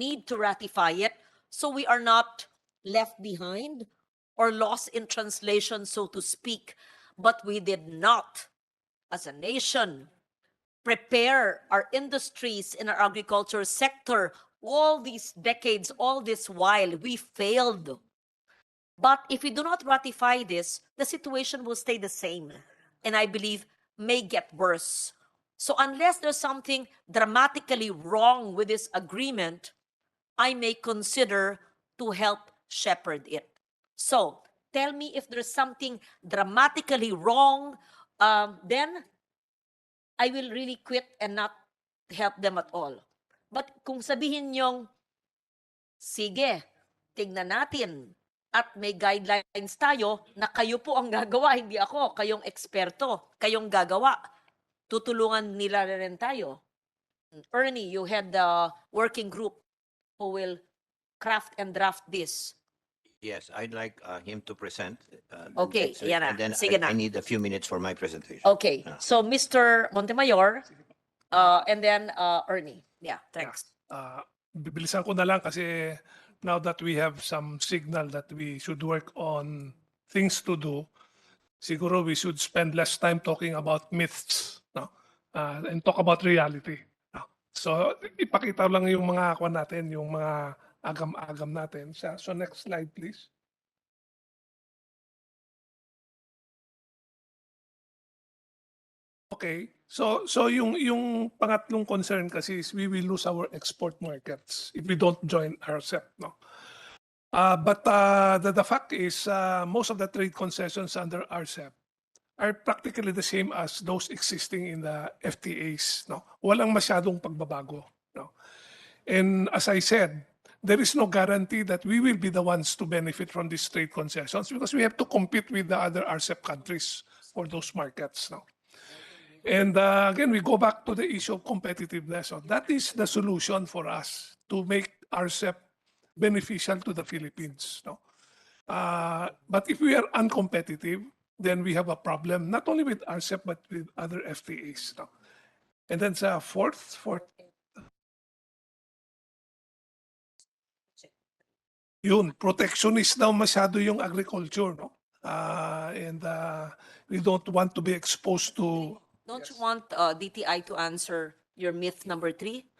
need to ratify it so we are not left behind or lost in translation, so to speak. But we did not, as a nation, prepare our industries in our agriculture sector all these decades, all this while. We failed. But if we do not ratify this, the situation will stay the same. And I believe may get worse. So unless there's something dramatically wrong with this agreement, I may consider to help shepherd it. So tell me if there's something dramatically wrong, um, then I will really quit and not help them at all. But kung sabihin nyong, sige, tignan natin, at may guidelines tayo na kayo po ang gagawa, hindi ako, kayong eksperto, kayong gagawa. Tutulungan nila rin tayo. Ernie, you had the working group who will craft and draft this. Yes, I'd like uh, him to present. uh, Okay, yan na. And then Sige I- na. I need a few minutes for my presentation. Okay, Ah. so Mr. Montemayor, uh, and then uh, Ernie. Yeah, thanks. uh, bibilisan ko na lang kasi now that we have some signal that we should work on things to do, siguro we should spend less time talking about myths no? Uh, and talk about reality. So ipakita lang yung mga kwan natin, yung mga agam-agam natin. So next slide please. Okay. So so yung yung pangatlong concern kasi is we will lose our export markets if we don't join RCEP, no. Uh, but uh, the, the fact is uh, most of the trade concessions under RCEP are practically the same as those existing in the FTAs, no. Walang masyadong pagbabago, no. And as I said, there is no guarantee that we will be the ones to benefit from these trade concessions because we have to compete with the other RCEP countries for those markets, no. And uh, again, we go back to the issue of competitiveness. So that is the solution for us to make RCEP beneficial to the Philippines. No? Uh, but if we are uncompetitive, then we have a problem not only with RCEP but with other FTAs. No? And then sa fourth, fourth, yun, protectionist daw masyado yung agriculture. No? Uh, and uh, we don't want to be exposed to Don't you want uh, DTI to answer your myth number three?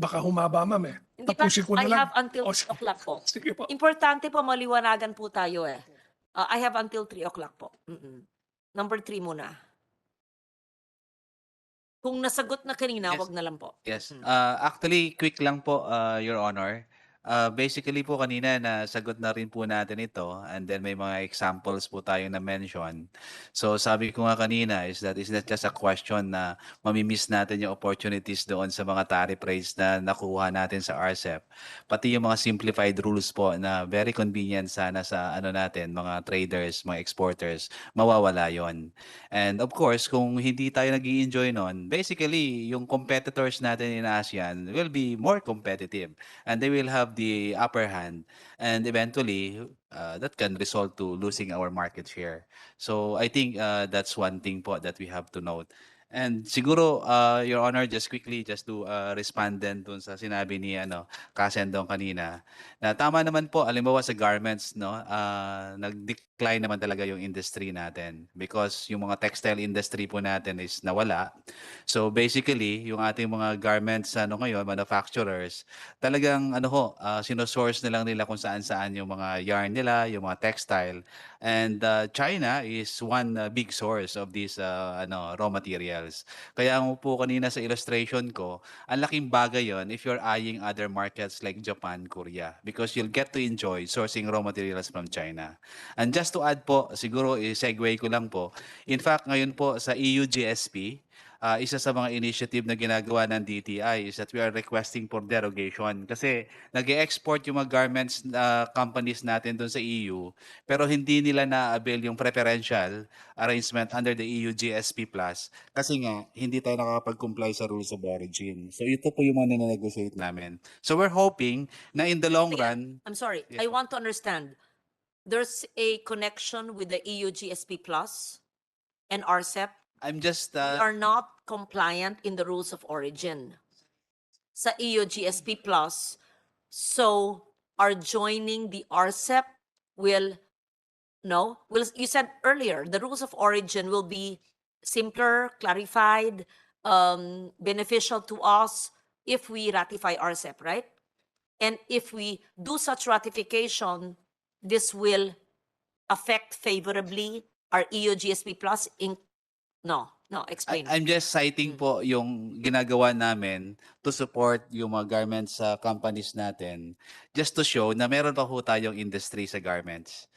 baka humaba, ma'am eh. Hindi pa, Tapusin ko na I lang. have until O, 3 sige. o'clock po. Sige po. Importante po maliwanagan po tayo eh. Uh, I have until 3 o'clock po. Mm-mm. Number 3 muna. Kung nasagot na kanina, Yes. wag na lang po. Yes. Mm. Uh, actually, quick lang po, uh, Your Honor. Uh, basically po kanina na sagot na rin po natin ito and then may mga examples po tayong na-mention. So sabi ko nga kanina is that is not just a question na mamimiss natin yung opportunities doon sa mga tariff rates na nakuha natin sa RCEP. Pati yung mga simplified rules po na very convenient sana sa ano natin, mga traders, mga exporters, mawawala yon. And of course, kung hindi tayo nag enjoy nun, basically, yung competitors natin in ASEAN will be more competitive and they will have the upper hand and eventually uh, that can result to losing our market share. So I think uh, that's one thing po that we have to note. And siguro, uh, Your Honor, just quickly, just to uh, respond din dun sa sinabi ni ano, Kasendong kanina, na tama naman po, alimbawa sa garments, no, uh, nag-decline naman talaga yung industry natin because yung mga textile industry po natin is nawala. So basically, yung ating mga garments ano ngayon, manufacturers, talagang ano ho, uh, sinosource na lang nila kung saan-saan yung mga yarn nila, yung mga textile. And uh, China is one uh, big source of these uh, ano raw materials. Kaya ang po kanina sa illustration ko, ang laking bagay yon if you're eyeing other markets like Japan, Korea because you'll get to enjoy sourcing raw materials from China. And just to add po, siguro i-segue ko lang po. In fact, ngayon po sa EU GSP, ah, isa sa mga initiative na ginagawa ng DTI is that we are requesting for derogation kasi nag export yung mga garments na companies natin doon sa EU pero hindi nila na-avail yung preferential arrangement under the EU GSP Plus kasi nga hindi tayo nakakapag-comply sa rules of origin. So ito po yung mga negotiate namin. So we're hoping na in the long run, I'm sorry. Yes, I want to understand. There's a connection with the EU GSP Plus and RCEP. I'm just We uh, are not compliant in the rules of origin. Sa EU GSP Plus, So our joining the RCEP will, no, will, you said earlier, the rules of origin will be simpler, clarified, um, beneficial to us if we ratify RCEP, right? And if we do such ratification, this will affect favorably our EU GSP Plus in, no, no, I, explain. I'm just citing Mm. po yung ginagawa namin to support yung mga garments sa companies natin just to show na meron pa po tayong industry sa garments.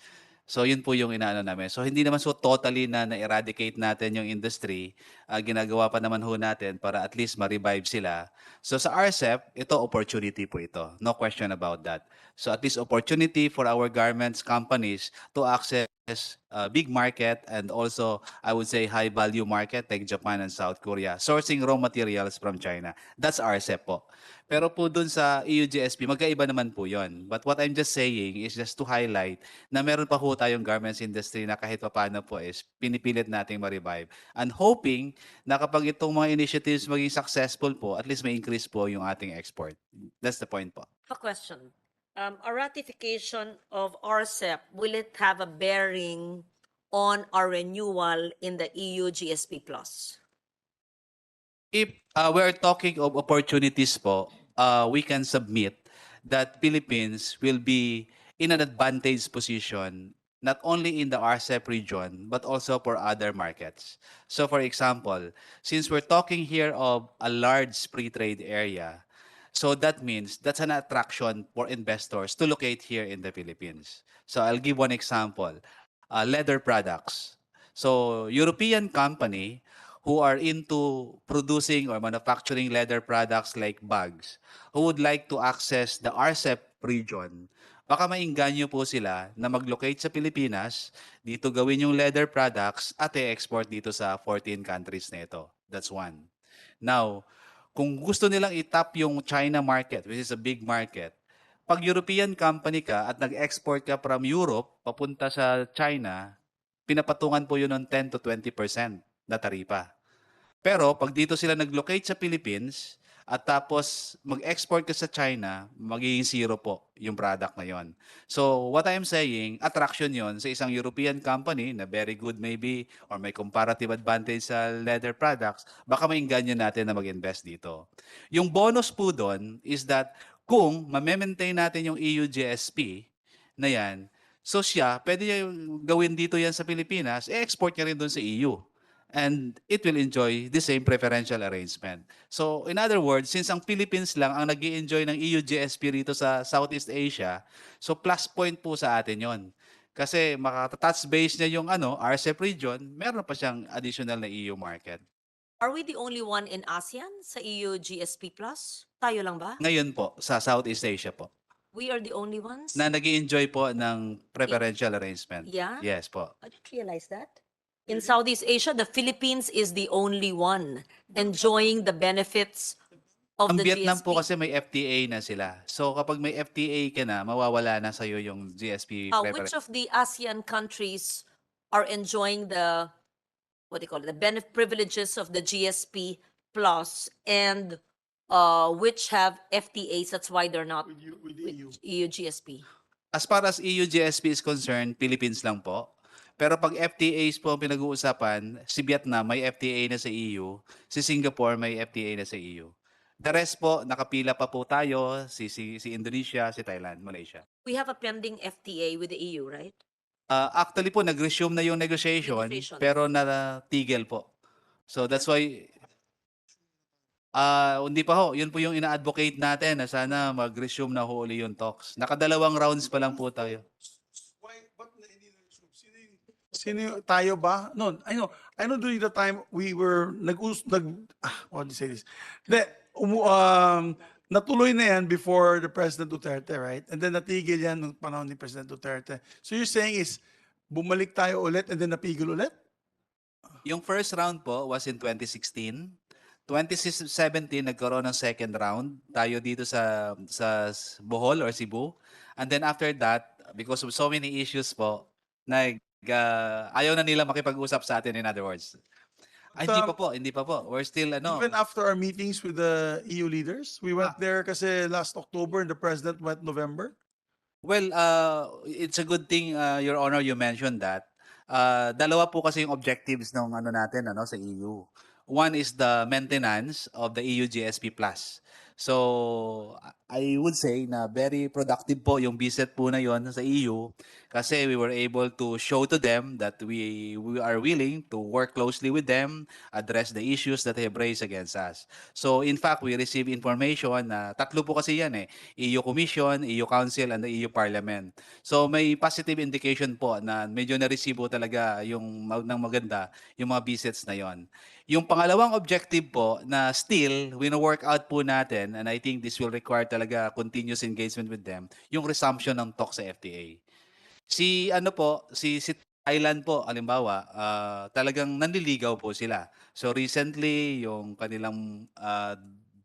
So yun po yung inaano namin. So hindi naman so totally na na-eradicate natin yung industry. Ah, ginagawa pa naman ho natin para at least ma-revive sila. So sa RCEP, ito opportunity po ito. No question about that. So at least opportunity for our garments companies to access a big market and also I would say high value market like Japan and South Korea. Sourcing raw materials from China. That's RCEP po. Pero po dun sa E EU GSP, magkaiba naman po yon. But what I'm just saying is just to highlight na meron pa po tayong garments industry na kahit paano po is pinipilit nating ma-revive. And hoping na kapag itong mga initiatives maging successful po, at least may increase po yung ating export. That's the point po. A question. Um, a ratification of RCEP, will it have a bearing on our renewal in the EU GSP Plus? if uh, we're talking of opportunities po, uh, we can submit that Philippines will be in an advantage position not only in the RCEP region but also for other markets. So for example, since we're talking here of a large free trade area, so that means that's an attraction for investors to locate here in the Philippines. So I'll give one example. Uh, leather products. So European company who are into producing or manufacturing leather products like bags, who would like to access the RCEP region, baka maingganyo po sila na mag-locate sa Pilipinas, dito gawin yung leather products at i-export dito sa 14 countries na ito. That's one. Now, kung gusto nilang itap yung China market, which is a big market, pag European company ka at nag-export ka from Europe papunta sa China, pinapatungan po yun ng 10 to 20% na taripa. Pero pag dito sila nag-locate sa Philippines at tapos mag-export ka sa China, magiging zero po yung product na yon. So what I'm saying, attraction yon sa isang European company na very good maybe or may comparative advantage sa leather products, baka maingganyo natin na mag-invest dito. Yung bonus po doon is that kung ma-maintain natin yung EU GSP na yan, so siya, pwede niya gawin dito yan sa Pilipinas, e-export niya rin doon sa EU. And it will enjoy the same preferential arrangement. So, in other words, since ang Philippines lang ang nag enjoy ng EU GSP rito sa Southeast Asia, so plus point po sa atin yon. Kasi makata-touch base niya yung ano, RCEP region, meron pa siyang additional na EU market. Are we the only one in ASEAN sa EU GSP Plus? Tayo lang ba? Ngayon po, sa Southeast Asia po, We are the only ones? na nag enjoy po ng preferential arrangement. Yeah? Yes po. I didn't realize that. In Southeast Asia, the Philippines is the only one enjoying the benefits of Ang the Vietnam GSP. po kasi may FTA na sila. So kapag may FTA ka na, mawawala na sa'yo yung GSP Uh, which of the ASEAN countries are enjoying the, what do you call it, the benefit privileges of the GSP plus and uh, which have FTAs, that's why they're not with EU GSP? As far as EU GSP is concerned, Philippines lang po. Pero pag FTAs po ang pinag-uusapan, si Vietnam may FTA na sa EU, si Singapore may FTA na sa EU. The rest po, nakapila pa po tayo, si, si, si Indonesia, si Thailand, Malaysia. We have a pending FTA with the EU, right? Uh, actually po, nag-resume na yung negotiation, Negotiations. pero natigil po. So that's why, ah hindi pa ho, yun po yung ina-advocate natin na sana mag-resume na ho uli yung talks. Nakadalawang rounds pa lang po tayo. Why, ba't na hindi nag-resume? Sino yung, sino tayo ba? No, I know, I know during the time we were, nag, nag, ah, what do you say this? De, umu, um, natuloy na yan before the President Duterte, right? And then natigil yan nung panahon ni President Duterte. So you're saying is, bumalik tayo ulit and then napigil ulit? Yung first round po was in 2016. 2017 nagkaroon ng second round tayo dito sa sa Bohol or Cebu. And then after that, because of so many issues po, nag ah, ayaw na nila makipag-usap sa atin in other words. Ay, hindi um, pa po, hindi pa po. We're still ano. Even after our meetings with the EU leaders, we went Ah. there kasi last October and the president went November. Well, uh, it's a good thing, uh, Your Honor, you mentioned that. Uh, dalawa po kasi yung objectives ng ano natin ano sa EU. One is the maintenance of the EU GSP Plus. So, I would say na very productive po yung visit po na yon sa EU kasi we were able to show to them that we we are willing to work closely with them, address the issues that they have raised against us. So, in fact, we receive information na tatlo po kasi yan eh. EU Commission, EU Council, and the EU Parliament. So may positive indication po na medyo na-receive po talaga yung ng maganda yung mga visits na yon. Yung pangalawang objective po na still wino-work out po natin and I think this will require talaga continuous engagement with them, yung resumption ng talk sa FTA. Si ano po, si si Thailand po, alimbawa, ah, talagang nanliligaw po sila. So recently, yung kanilang ah,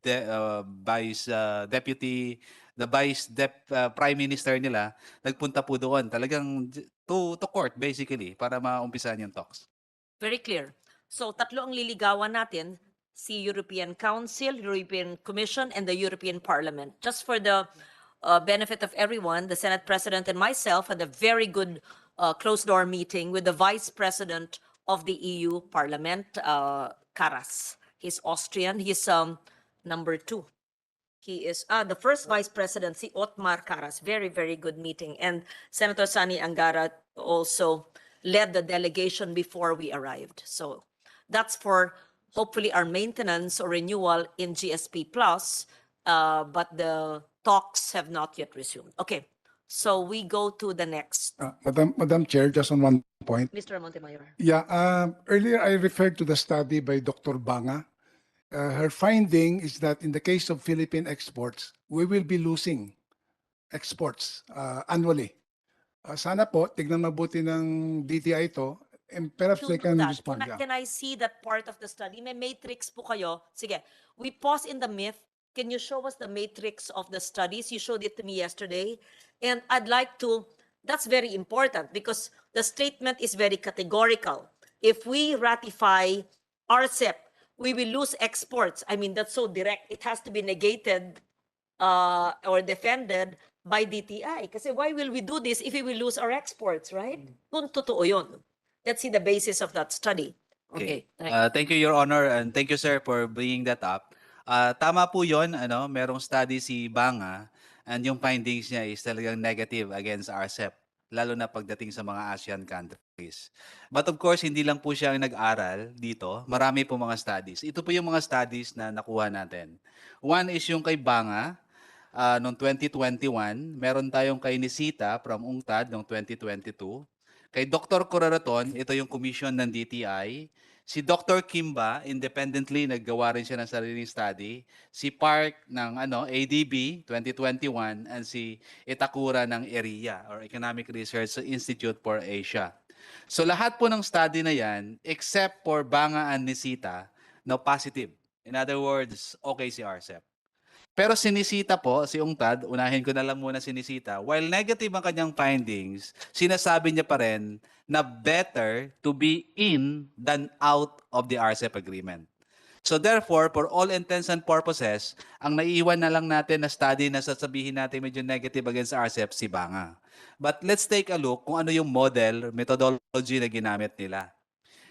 de- ah, vice ah, deputy the vice dep uh, prime minister nila nagpunta po doon talagang to to court basically para maumpisahan yung talks. Very clear. So tatlo ang liligawan natin, si European Council, European Commission, and the European Parliament. Just for the uh, benefit of everyone, the Senate President and myself had a very good uh, closed-door meeting with the Vice President of the EU Parliament, uh, Karas. He's Austrian. He's um, number two. He is ah the first Vice President, si Otmar Karas. Very, very good meeting. And Senator Sani Angara also led the delegation before we arrived. So that's for hopefully our maintenance or renewal in GSP Plus, uh, but the talks have not yet resumed. Okay, so we go to the next. Uh, Madam, Madam Chair, just on one point. Mr. Montemayor. Yeah, uh, earlier I referred to the study by Dr. Banga. Uh, her finding is that in the case of Philippine exports, we will be losing exports uh, annually. Uh, sana po, tignan mabuti ng DTI ito, and perhaps to they do can that, respond. Can I, yeah. can I see that part of the study? May matrix po kayo. Sige, we pause in the myth. Can you show us the matrix of the studies? You showed it to me yesterday. And I'd like to, that's very important because the statement is very categorical. If we ratify RCEP, we will lose exports. I mean, that's so direct. It has to be negated uh, or defended by DTI. Kasi why will we do this if we will lose our exports, right? Kung totoo yun. Let's see the basis of that study. Okay. thank- Uh, thank you your honor and thank you sir for bringing that up. Uh, tama po 'yon, ano, merong study si Banga and yung findings niya is talagang negative against RCEP lalo na pagdating sa mga ASEAN countries. But of course, hindi lang po siya ang nag-aral dito. Marami po mga studies. Ito po yung mga studies na nakuha natin. One is yung kay Banga, uh, noong 2021. Meron tayong kay Nisita from UNCTAD noong 2022. Kay Dr. Coraraton, ito yung commission ng DTI. Si Dr. Kimba, independently, naggawa rin siya ng sariling study. Si Park ng ano, ADB 2021 and si Itakura ng ERIA or Economic Research Institute for Asia. So lahat po ng study na yan, except for Banga and Nisita, no positive. In other words, okay si RCEP. Pero si Nisita po, si UNCTAD, unahin ko na lang muna si Nisita, while negative ang kanyang findings, sinasabi niya pa rin na better to be in than out of the RCEP agreement. So therefore, for all intents and purposes, ang naiiwan na lang natin na study na sasabihin natin medyo negative against RCEP, si Banga. But let's take a look kung ano yung model, methodology na ginamit nila.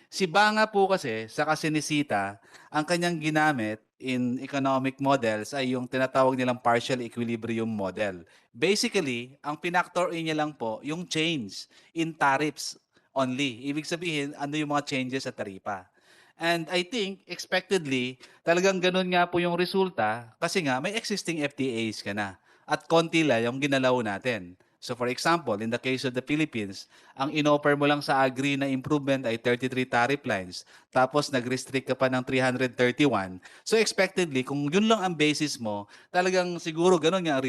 Si Banga po kasi, sa kasinisita, ang kanyang ginamit in economic models ay yung tinatawag nilang partial equilibrium model. Basically, ang pinactor in niya lang po yung change in tariffs only. Ibig sabihin, ano yung mga changes sa taripa. And I think, expectedly, talagang ganun nga po yung resulta kasi nga may existing FTAs ka na. At konti lang yung ginalaw natin. So for example, in the case of the Philippines, ang inoffer mo lang sa agri na improvement ay 33 tariff lines. Tapos nag-restrict ka pa ng 331. So expectedly, kung yun lang ang basis mo, talagang siguro ganun ang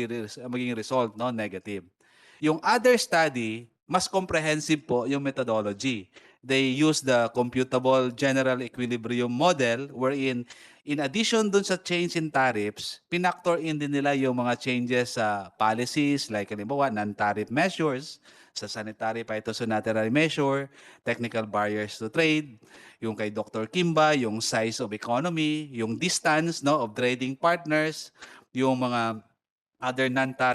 magiging result, no? Negative. Yung other study, mas comprehensive po yung methodology. They use the computable general equilibrium model wherein in addition dun sa change in tariffs, pinactor in din nila yung mga changes sa policies like halimbawa non-tariff measures sa sanitary phytosanitary measure, technical barriers to trade, yung kay Dr. Kimba, yung size of economy, yung distance no of trading partners, yung mga other non